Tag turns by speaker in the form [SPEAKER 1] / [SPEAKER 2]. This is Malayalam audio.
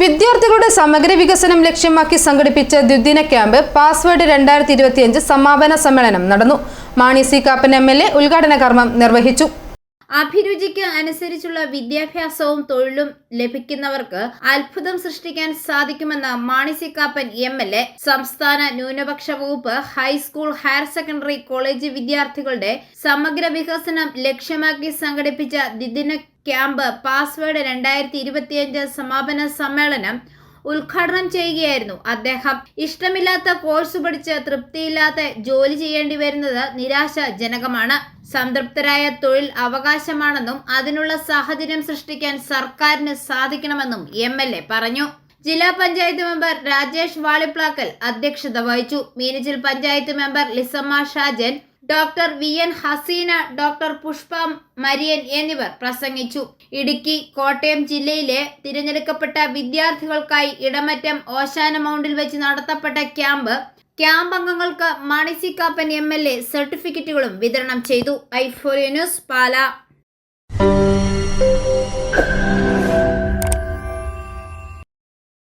[SPEAKER 1] വിദ്യാർത്ഥികളുടെ സമഗ്ര വികസനം ലക്ഷ്യമാക്കി സംഘടിപ്പിച്ച ദ്വിദിന ക്യാമ്പ് പാസ്വേഡ് രണ്ടായിരത്തി ഇരുപത്തിയഞ്ച് സമാപന സമ്മേളനം നടന്നു. Mani C Kappan M L A ഉദ്ഘാടന കർമ്മം നിർവഹിച്ചു.
[SPEAKER 2] അഭിരുചിക്ക് അനുസരിച്ചുള്ള വിദ്യാഭ്യാസവും തൊഴിലും ലഭിക്കുന്നവർക്ക് അത്ഭുതം സൃഷ്ടിക്കാൻ സാധിക്കുമെന്ന് മാണിസിക്കാപ്പൻ എം എൽ എ സംസ്ഥാന ന്യൂനപക്ഷ വകുപ്പ് ഹൈസ്കൂൾ ഹയർ സെക്കൻഡറി കോളേജ് വിദ്യാർത്ഥികളുടെ സമഗ്ര വികസനം ലക്ഷ്യമാക്കി സംഘടിപ്പിച്ച ദ്വിദിന ക്യാമ്പ് പാസ്വേഡ് രണ്ടായിരത്തി സമാപന സമ്മേളനം ഉദ്ഘാടനം ചെയ്യുകയായിരുന്നു അദ്ദേഹം. ഇഷ്ടമില്ലാത്ത കോഴ്സ് പഠിച്ച് തൃപ്തിയില്ലാത്ത ജോലി ചെയ്യേണ്ടി വരുന്നത് നിരാശാജനകമാണ്. സംതൃപ്തരായ തൊഴിൽ അവകാശമാണെന്നും അതിനുള്ള സാഹചര്യം സൃഷ്ടിക്കാൻ സർക്കാരിന് സാധിക്കണമെന്നും എം പറഞ്ഞു. ജില്ലാ പഞ്ചായത്ത് മെമ്പർ രാജേഷ് വാളിപ്ലാക്കൽ അധ്യക്ഷത വഹിച്ചു. Meenachil panchayat member Lissamma Shajan doctor V N Haseena doctor Pushpa Marian എന്നിവർ പ്രസംഗിച്ചു. ഇടുക്കി കോട്ടയം ജില്ലയിലെ തിരഞ്ഞെടുക്കപ്പെട്ട വിദ്യാർത്ഥികൾക്കായി ഇടമറ്റം ഓശാന മൗണ്ടിൽ വെച്ച് നടത്തപ്പെട്ട ക്യാമ്പ് ക്യാമ്പ് അംഗങ്ങൾക്ക് Mani C Kappan M L A സർട്ടിഫിക്കറ്റുകളും വിതരണം ചെയ്തു. ഐഫോറിയ ന്യൂസ് പാല.